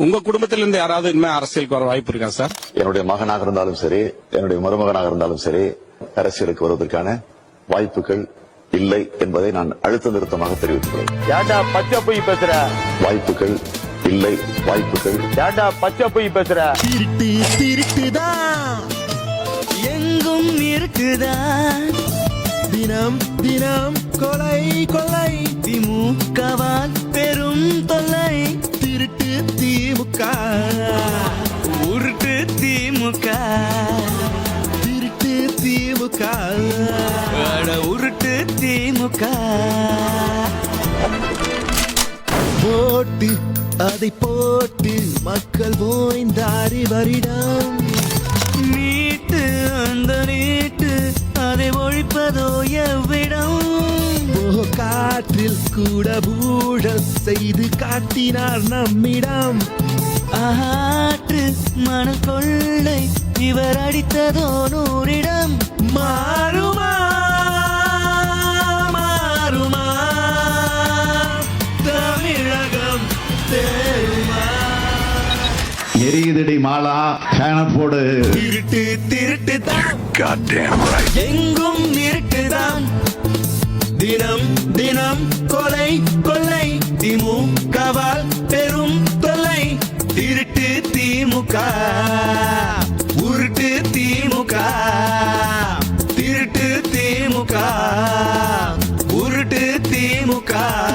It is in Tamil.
உங்க குடும்பத்தில இருந்து யாராவது இனிமே அரசியலுக்கு வர வாய்ப்பு இருக்கா சார்? என்னுடைய மகனாக இருந்தாலும் சரி என்னுடைய மருமகனாக இருந்தாலும் சரி அரசியலுக்கு வருவதற்கான வாய்ப்புகள் இல்லை என்பதை நான் அழுத்த நிறுத்தமாக தெரிவித்துள்ளேன் ஏன்டா பச்சை பொய் பேசுற? வாய்ப்புகள் இல்லை வாய்ப்புகள் ஏன்டா பச்சை பொய் பேசுற? திருட்டு திருட்டுதான் எங்கும் இருக்குதா? தினம் தினம் கொலை கொலை. திமுக. உருட்டு திமுக. போட்டு அதை போட்டு மக்கள் ஓய்ந்தாரி வரிடம் நீட்டு அந்த நீட்டு அதை ஒழிப்பதோ எவ்விடம்? காற்றில் கூட ஊழல் செய்து காட்டினார் நம்மிடம். ஆற்று மணல் கொள்ளை இவர் அடித்ததோ நூறிடம். மாறுமா மாறுமா. தமிழகம் தேருமா. எரியுதடி மாலா ஃபேன போடு. திருட்டு திருட்டு தான். எங்கும் இருக்குதான் தினம் தினம் கொலை கொள்ளை. திமுகவால் பெரும் தொல்லை. திருட்டு திமுக. God.